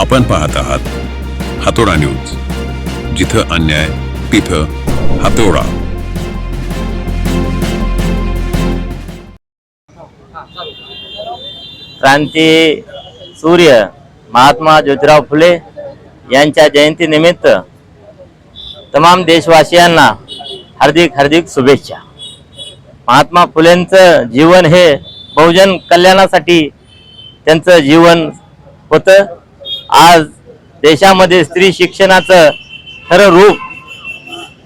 आपण पाहत आहात हातोडा न्यूज जिथं अन्याय तिथं हातोडा. क्रांती सूर्य महात्मा ज्योतिराव फुले यांच्या जयंतीनिमित्त तमाम देशवासियांना हार्दिक हार्दिक शुभेच्छा. महात्मा फुलेंचं जीवन हे बहुजन कल्याणासाठी त्यांचं जीवन होतं. आज देशामध्ये स्त्री शिक्षणाचं खरं रूप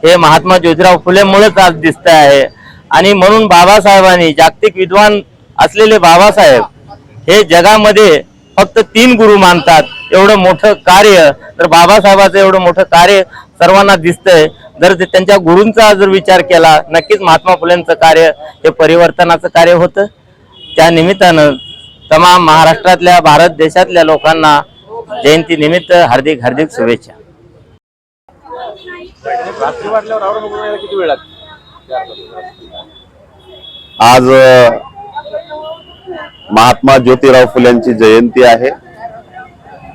हे महात्मा ज्योतिराव फुलेमुळेच आज दिसत आहे. आणि म्हणून बाबासाहेबांनी जागतिक विद्वान असलेले बाबासाहेब हे जगामध्ये फक्त तीन गुरु मानतात. एवढं मोठं कार्य तर बाबासाहेबाचं एवढं मोठं कार्य सर्वांना दिसतंय. जर ते त्यांच्या गुरूंचा जर विचार केला नक्कीच महात्मा फुलेंचं कार्य हे परिवर्तनाचं कार्य होतं. त्या निमित्तानं तमाम महाराष्ट्रातल्या भारत देशातल्या लोकांना जयंती निमित्त हार्दिक हार्दिक शुभेच्छा. किती वेळ आज महात्मा ज्योतिराव फुल्यांची जयंती आहे.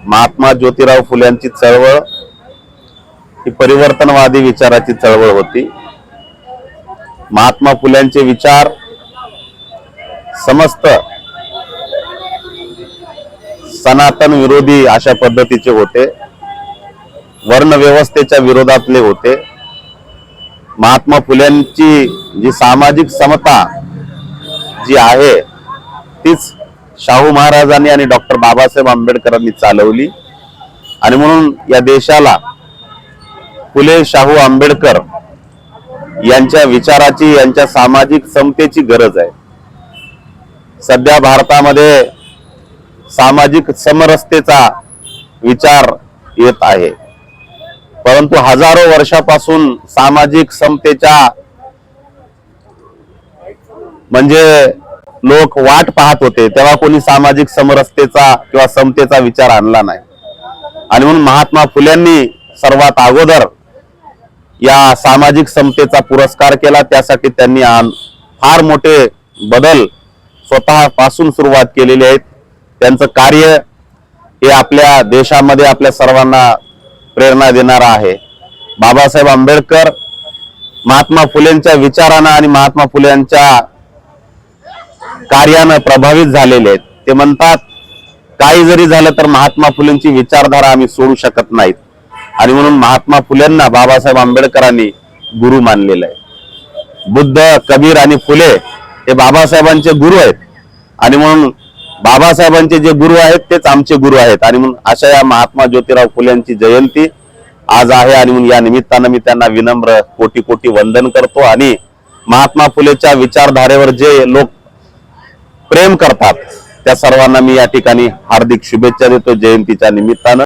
महात्मा ज्योतिराव फुल्यांची चळवळ ही परिवर्तनवादी विचाराची चळवळ होती. महात्मा फुल्यांचे विचार समस्त सनातन विरोधी अशा पद्धतीचे होते. वर्ण व्यवस्थेच्या विरोधातले होते. महात्मा फुल्यांची जी सामाजिक समता जी आहे तीच शाहू महाराजांनी आणि डॉक्टर बाबासाहेब आंबेडकरांनी चालवली. आणि म्हणून या देशाला फुले शाहू आंबेडकर यांच्या विचाराची यांच्या सामाजिक समतेची गरज आहे. सध्या भारतामध्ये सामाजिक समरसतेचा विचार येत आहे. परंतु हजारो वर्षापासून सामाजिक समतेच्या म्हणजे लोक वाट पाहत होते तेव्हा कोणी सामाजिक समरसतेचा किंवा समतेचा विचार आणला नाही. आणि म्हणून महात्मा फुल्यांनी सर्वात अगोदर या सामाजिक समतेचा पुरस्कार केला त्यासाठी त्यांनी फार मोठे बदल स्वतःपासून सुरुवात केलेली आहेत. त्यांचं कार्य हे आपल्या देशामध्ये आपल्या सर्वांना प्रेरणा देणार आहे. बाबासाहेब आंबेडकर महात्मा फुलेंच्या विचारानं आणि महात्मा फुलेंच्या कार्यानं प्रभावित झालेले आहेत. ते म्हणतात काही जरी झालं तर महात्मा फुलेंची विचारधारा आम्ही सोडू शकत नाहीत. आणि म्हणून महात्मा फुलेंना बाबासाहेब आंबेडकरांनी गुरु मानलेलं आहे. बुद्ध कबीर आणि फुले हे बाबासाहेबांचे गुरु आहेत. आणि म्हणून बाबासाहेबांचे जे गुरु आहेत तेच आमचे गुरु आहेत. आणि म्हणून अशा या महात्मा ज्योतिराव फुलेंची जयंती आज आहे. आणि म्हणून या निमित्तानं मी त्यांना विनम्र कोटी कोटी वंदन करतो. आणि महात्मा फुलेच्या विचारधारेवर जे लोक प्रेम करतात त्या सर्वांना मी या ठिकाणी हार्दिक शुभेच्छा देतो जयंतीच्या निमित्तानं.